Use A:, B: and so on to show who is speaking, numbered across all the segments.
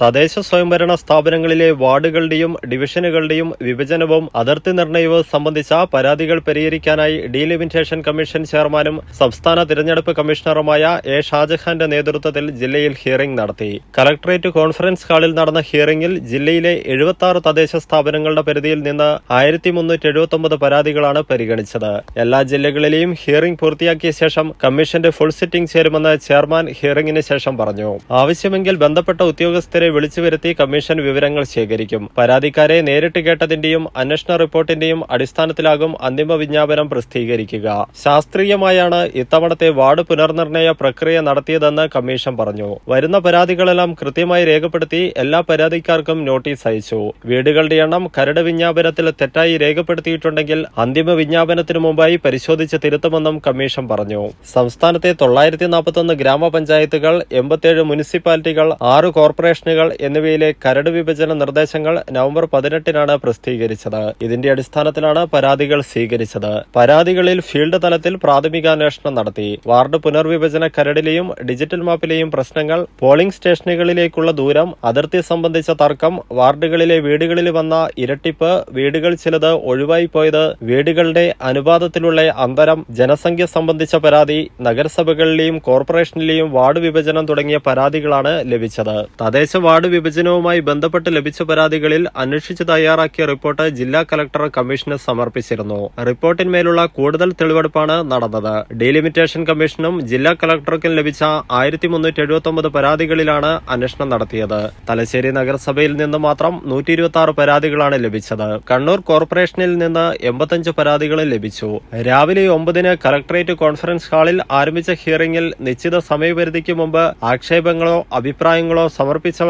A: തദ്ദേശ സ്വയംഭരണ സ്ഥാപനങ്ങളിലെ വാർഡുകളുടെയും ഡിവിഷനുകളുടെയും വിഭജനവും അതിർത്തി നിർണയവും സംബന്ധിച്ച പരാതികൾ പരിഹരിക്കാനായി ഡീലിമിറ്റേഷൻ കമ്മീഷൻ ചെയർമാനും സംസ്ഥാന തിരഞ്ഞെടുപ്പ് കമ്മീഷണറുമായ എ ഷാജഹാന്റെ നേതൃത്വത്തിൽ ജില്ലയിൽ ഹിയറിംഗ് നടത്തി. കലക്ടറേറ്റ് കോൺഫറൻസ് ഹാളിൽ നടന്ന ഹിയറിംഗിൽ ജില്ലയിലെ എഴുപത്തി ആറ് തദ്ദേശ സ്ഥാപനങ്ങളുടെ പരിധിയിൽ നിന്ന് ആയിരത്തി മുന്നൂറ്റി എഴുപത്തി പരാതികളാണ് പരിഗണിച്ചത്. എല്ലാ ജില്ലകളിലെയും ഹിയറിംഗ് പൂർത്തിയാക്കിയ ശേഷം കമ്മീഷന്റെ ഫുൾ സിറ്റിംഗ് ചേരുമെന്ന് ചെയർമാൻ ഹിയറിംഗിന് ശേഷം പറഞ്ഞു. ആവശ്യമെങ്കിൽ ബന്ധപ്പെട്ട ഉദ്യോഗസ്ഥരെ വിളിച്ചു വരുത്തി കമ്മീഷൻ വിവരങ്ങൾ ശേഖരിക്കും. പരാതിക്കാരെ നേരിട്ട് കേട്ടതിന്റെയും അന്വേഷണ റിപ്പോർട്ടിന്റെയും അടിസ്ഥാനത്തിലാകും അന്തിമ വിജ്ഞാപനം പ്രസിദ്ധീകരിക്കുക. ശാസ്ത്രീയമായാണ് ഇത്തവണത്തെ വാർഡ് പുനർനിർണയ പ്രക്രിയ നടത്തിയതെന്ന് കമ്മീഷൻ പറഞ്ഞു. വരുന്ന പരാതികളെല്ലാം കൃത്യമായി രേഖപ്പെടുത്തി എല്ലാ പരാതിക്കാർക്കും നോട്ടീസ് അയച്ചു. വീടുകളുടെ എണ്ണം കരട് വിജ്ഞാപനത്തിൽ തെറ്റായി രേഖപ്പെടുത്തിയിട്ടുണ്ടെങ്കിൽ അന്തിമ വിജ്ഞാപനത്തിനു മുമ്പായി പരിശോധിച്ച് തിരുത്തുമെന്നും കമ്മീഷൻ പറഞ്ഞു. സംസ്ഥാനത്തെ തൊള്ളായിരത്തി നാൽപ്പത്തൊന്ന് ഗ്രാമപഞ്ചായത്തുകൾ എൺപത്തിയേഴ് മുനിസിപ്പാലിറ്റികൾ ആറ് കോർപ്പറേഷനുകൾ എന്നിവയിലെ കരട് വിഭജന നിർദ്ദേശങ്ങൾ നവംബർ പതിനെട്ടിനാണ് പ്രസിദ്ധീകരിച്ചത്. ഇതിന്റെ അടിസ്ഥാനത്തിലാണ് പരാതികൾ സ്വീകരിച്ചത്. പരാതികളിൽ ഫീൽഡ് തലത്തിൽ പ്രാഥമിക അന്വേഷണം നടത്തി. വാർഡ് പുനർവിഭജന കരടിലെയും ഡിജിറ്റൽ മാപ്പിലെയും പ്രശ്നങ്ങൾ പോളിംഗ് സ്റ്റേഷനുകളിലേക്കുള്ള ദൂരം അതിർത്തി സംബന്ധിച്ച തർക്കം വാർഡുകളിലെ വീടുകളിൽ വന്ന ഇരട്ടിപ്പ് വീടുകൾ ചിലത് ഒഴിവായി പോയത് വീടുകളുടെ അനുപാതത്തിലുള്ള അന്തരം ജനസംഖ്യ സംബന്ധിച്ച പരാതി നഗരസഭകളിലെയും കോർപ്പറേഷനിലെയും വാർഡ് വിഭജനം തുടങ്ങിയ പരാതികളാണ് ലഭിച്ചത്. തദ്ദേശ വാർഡ് വിഭജനവുമായി ബന്ധപ്പെട്ട് ലഭിച്ച പരാതികളിൽ അന്വേഷിച്ച് തയ്യാറാക്കിയ റിപ്പോർട്ട് ജില്ലാ കലക്ടർ കമ്മീഷന് സമർപ്പിച്ചിരുന്നു. റിപ്പോർട്ടിന്മേലുള്ള കൂടുതൽ തെളിവെടുപ്പാണ് നടന്നത്. ഡീലിമിറ്റേഷൻ കമ്മീഷനും ജില്ലാ കലക്ടർക്കും ലഭിച്ച ആയിരത്തി മുന്നൂറ്റി എഴുപത്തി പരാതികളിലാണ് അന്വേഷണം നടത്തിയത്. തലശ്ശേരി നഗരസഭയിൽ നിന്ന് മാത്രം നൂറ്റി ഇരുപത്തി ആറ് പരാതികളാണ് ലഭിച്ചത്. കണ്ണൂർ കോർപ്പറേഷനിൽ നിന്ന് എൺപത്തഞ്ച് പരാതികൾ ലഭിച്ചു. രാവിലെ ഒമ്പതിന് കലക്ടറേറ്റ് കോൺഫറൻസ് ഹാളിൽ ആരംഭിച്ച ഹിയറിംഗിൽ നിശ്ചിത സമയപരിധിക്ക് മുമ്പ് ആക്ഷേപങ്ങളോ അഭിപ്രായങ്ങളോ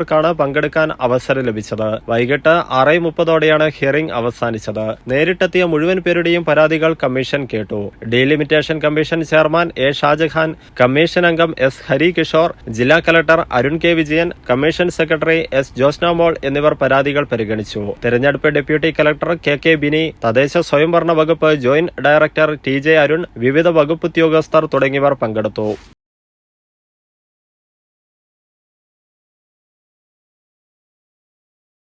A: സമർപ്പിച്ചവർക്കാണ് പങ്കെടുക്കാൻ അവസരം ലഭിച്ചത്. വൈകിട്ട് ആറ് മുപ്പതോടെയാണ് ഹിയറിംഗ് അവസാനിച്ചത്. നേരിട്ടെത്തിയ മുഴുവൻ പേരുടെയും പരാതികൾ കമ്മീഷൻ കേട്ടു. Delimitation commission chairman A Shajahan commission അംഗം എസ് ഹരികിഷോർ ജില്ലാ collector Arun K Vijayan commission secretary S Josnamol എന്നിവർ പരാതികൾ പരിഗണിച്ചു. തെരഞ്ഞെടുപ്പ് deputy collector K K Bini തദ്ദേശ സ്വയംഭരണ വകുപ്പ് joint director T J Arun വിവിധ വകുപ്പ് ഉദ്യോഗസ്ഥർ തുടങ്ങിയവർ പങ്കെടുത്തു.